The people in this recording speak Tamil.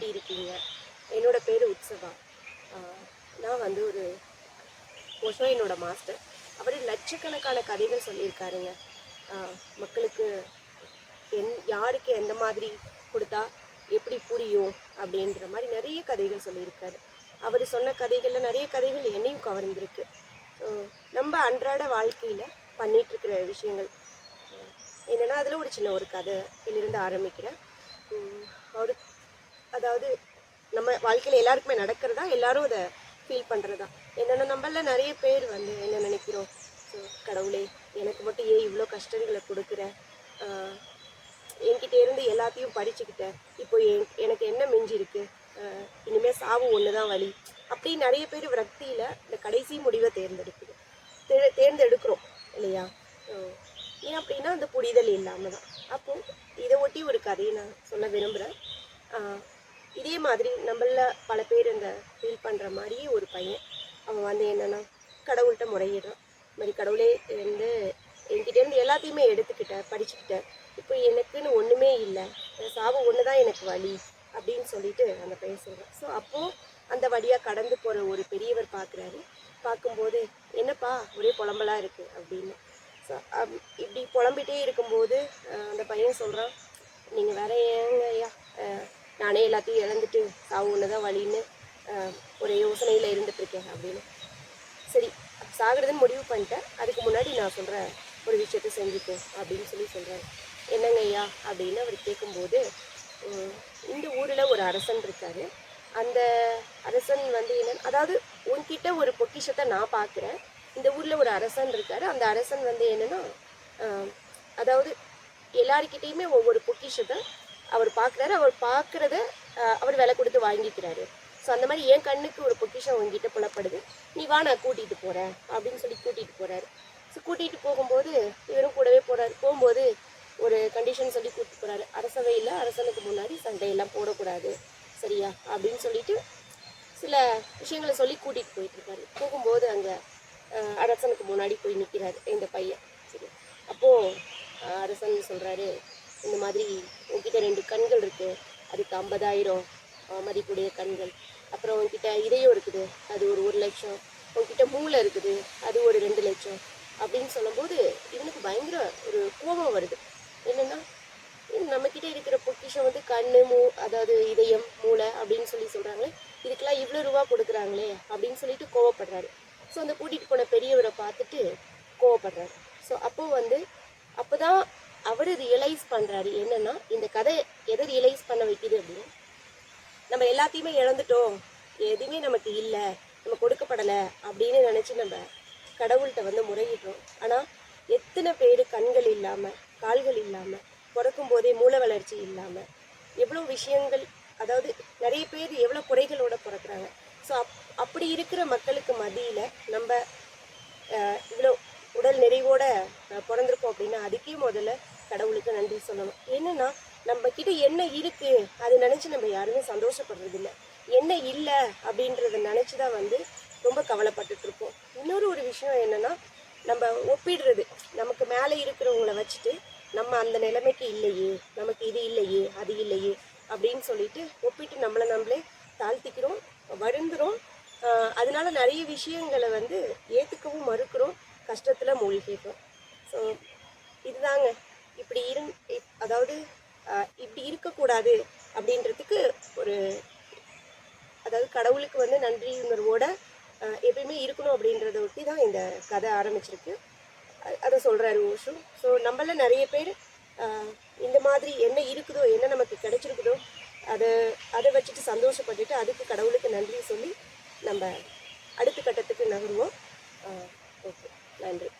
எப்படி இருக்கீங்க? என்னோடய பேர் உற்சவா நான் வந்து ஒரு ஓஷோ என்னோட மாஸ்டர் அவர் லட்சக்கணக்கான கதைகள் சொல்லியிருக்காருங்க. மக்களுக்கு என் யாருக்கு எந்த மாதிரி கொடுத்தா எப்படி புரியும் அப்படின்ற மாதிரி நிறைய கதைகள் சொல்லியிருக்காரு. அவர் சொன்ன கதைகளில் நிறைய கதைகள் என்னையும் கவர்ந்திருக்கு. நம்ம அன்றாட வாழ்க்கையில் பண்ணிகிட்ருக்கிற விஷயங்கள். என்னென்னா என்னன்னா அதில் ஒரு சின்ன ஒரு கதையிலிருந்து ஆரம்பிக்கிறேன். அவர் அதாவது நம்ம வாழ்க்கையில் எல்லாருக்குமே நடக்கிறதா எல்லாரும் அதை ஃபீல் பண்ணுறதா என்னென்ன நம்மள நிறைய பேர் வந்து என்ன நினைக்கிறோம்? ஸோ கடவுளே எனக்கு மட்டும் ஏன் இவ்வளோ கஷ்டங்களை கொடுக்குற? என்கிட்ட இருந்து எல்லாத்தையும் படிச்சுக்கிட்டேன் இப்போ என் எனக்கு என்ன மிஞ்சி இருக்கு இனிமேல் சாவு ஒன்று தான் வழி அப்படி நிறைய பேர் விரக்தியில் இந்த கடைசி முடிவை தேர்ந்தெடுக்குது. தே- தேர்ந்தெடுக்கிறோம் இல்லையா? ஏன் அப்படின்னா அந்த புரிதல் இல்லாமல் தான் அப்போது இதை ஒட்டி ஒரு கதையை நான் சொல்ல விரும்புகிறேன் இதே மாதிரி நம்மள பல பேர் இந்த ஃபீல் பண்ணுற மாதிரியே ஒரு பையன். அவன் வந்து என்னென்னா கடவுள்கிட்ட முறையிடுறான். இது மாதிரி கடவுளே வந்து என்கிட்டருந்து எல்லாத்தையுமே எடுத்துக்கிட்டேன் படிச்சுக்கிட்டேன் இப்போ எனக்குன்னு ஒன்றுமே இல்லை. சாவு ஒன்று தான் எனக்கு வழி அப்படின்னு சொல்லிட்டு அந்த பையன் சொல்கிறான் ஸோ அப்போது அந்த வழியாக கடந்து போகிற ஒரு பெரியவர் பார்க்குறாரு பார்க்கும்போது என்னப்பா ஒரே புலம்பலா இருக்குது அப்படின்னு. ஸோ இப்படி புலம்பிட்டே இருக்கும்போது அந்த பையன் சொல்கிறான் நீங்கள் வேற ஏங்க ஐயா நானே எல்லாத்தையும் இழந்துட்டு சாவு ஒன்று தான் வழின்னு ஒரு யோசனையில் இருந்துட்டுருக்கேன் அப்படின்னு. சரி சாகிறதுன்னு முடிவு பண்ணிட்டேன். அதுக்கு முன்னாடி நான் சொல்கிற ஒரு விஷயத்த செஞ்சுக்கோ அப்படின்னு சொல்லி சொல்கிறாரு என்னங்க ஐயா? அப்படின்னு அவர் கேட்கும்போது இந்த ஊரில் ஒரு அரசன் இருக்கார். அந்த அரசன் வந்து என்னென்னு அதாவது உன்கிட்ட ஒரு பொக்கிஷத்தை நான் பார்க்குறேன் இந்த ஊரில் ஒரு அரசன் இருக்கார். அந்த அரசன் வந்து என்னென்னா அதாவது எல்லாருக்கிட்டேயுமே ஒவ்வொரு பொக்கிஷத்தை அவர் பார்க்குறாரு. அவர் பார்க்குறத அவர் விலை கொடுத்து வாங்கிக்கிறாரு. ஸோ அந்த மாதிரி என் கண்ணுக்கு ஒரு பொக்கிஷம் உங்ககிட்ட புலப்படுது. நீ வா நான் கூட்டிகிட்டு போகிறேன் அப்படின்னு சொல்லி கூட்டிகிட்டு போகிறாரு ஸோ கூட்டிகிட்டு போகும்போது இவரும் கூடவே போகிறாரு போகும்போது ஒரு கண்டிஷன் சொல்லி கூப்பிட்டு போகிறாரு அரசவையில் அரசனுக்கு முன்னாடி சண்டையெல்லாம் போடக்கூடாது. சரியா? அப்படின்னு சொல்லிட்டு சில விஷயங்களை சொல்லி கூட்டிகிட்டு போயிட்டுருக்காரு போகும்போது அங்கே அரசனுக்கு முன்னாடி போய் நிற்கிறாரு இந்த பையன். சரி. அப்போது அரசன் சொல்கிறாரு இந்த மாதிரி உங்ககிட்ட ரெண்டு கண்கள் இருக்குது அதுக்கு ஐம்பதாயிரம் மதிப்புடைய கண்கள். அப்புறம் உங்ககிட்ட இதயம் இருக்குது. அது ஒரு ஒரு லட்சம். உங்ககிட்ட மூளை இருக்குது. அது ஒரு ரெண்டு லட்சம். அப்படின்னு சொல்லும்போது இவனுக்கு பயங்கர ஒரு கோபம் வருது. என்னென்னா நம்மக்கிட்ட இருக்கிற பொக்கிஷம் வந்து கண் மூ அதாவது இதயம் மூளை அப்படின்னு சொல்லி சொல்கிறாங்களே இதுக்கெல்லாம் இவ்வளோ ரூபா கொடுக்குறாங்களே அப்படின்னு சொல்லிட்டு கோவப்படுறாரு ஸோ அந்த கூட்டிகிட்டு போன பெரியவரை பார்த்துட்டு கோவப்படுறாரு ஸோ அப்போது வந்து அப்போ தான் அவர் ரியலைஸ் பண்ணுறாரு என்னென்னா இந்த கதை எதை ரியலைஸ் பண்ண வைக்குது அப்படின்னு நம்ம எல்லாத்தையுமே இழந்துட்டோம். எதுவுமே நமக்கு இல்லை நம்ம கொடுக்கப்படலை அப்படின்னு நினச்சி நம்ம கடவுள்கிட்ட வந்து முறையிடுறோம் ஆனால் எத்தனை பேர் கண்கள் இல்லாமல் கால்கள் இல்லாமல் பிறக்கும் போதே மூளை வளர்ச்சி இல்லாமல் எவ்வளோ விஷயங்கள் அதாவது நிறைய பேர் எவ்வளோ குறைகளோட பிறக்கிறாங்க. ஸோ அப் அப்படி இருக்கிற மக்களுக்கு மத்தியில் நம்ம இவ்வளோ உடல் நிறைவோட பிறந்திருக்கோம் அப்படின்னா அதுக்கே முதல்ல கடவுளுக்கு நன்றி சொல்லணும். என்னன்னா நம்ம கிட்ட என்ன இருக்கு அதை நினைச்சு நம்ம யாருமே சந்தோஷப்படுறதில்ல. என்ன இல்லை அப்படின்றத நினச்சி தான் வந்து ரொம்ப கவலைப்பட்டுட்டு இருக்கோம் இன்னொரு ஒரு விஷயம் என்னன்னா நம்ம ஒப்பிடுறது. நமக்கு மேலே இருக்கிறவங்கள வச்சுட்டு நம்ம அந்த நிலைமைக்கு இல்லையே நமக்கு இது இல்லையே அது இல்லையே அப்படின்னு சொல்லிட்டு ஒப்பிட்டு நம்மளை நம்மளே தாழ்த்திக்கிறோம் வருந்துறோம். அதனால நிறைய விஷயங்களை வந்து ஏற்றுக்கவும் மறுக்கிறோம் கஷ்டத்தில் மூழ்கிட்டோம் ஸோ இதுதாங்க இப்படி இருந் இப்- அதாவது ஆஹ் இப்படி இருக்கக்கூடாது அப்படின்றதுக்கு ஒரு அதாவது கடவுளுக்கு வந்து நன்றி உணர்வோட எப்பயுமே இருக்கணும் அப்படின்றத ஒட்டி தான் இந்த கதை ஆரம்பிச்சிருக்கு. அதை சொல்கிறாரு ஓஷு. ஸோ நம்மள நிறைய பேர் இந்த மாதிரி என்ன இருக்குதோ என்ன நமக்கு கிடைச்சிருக்குதோ அதை அதை வச்சுட்டு சந்தோஷப்பட்டுட்டு அதுக்கு கடவுளுக்கு நன்றி சொல்லி நம்ம அடுத்த கட்டத்துக்கு நகருவோம். ஓகே. நன்றி.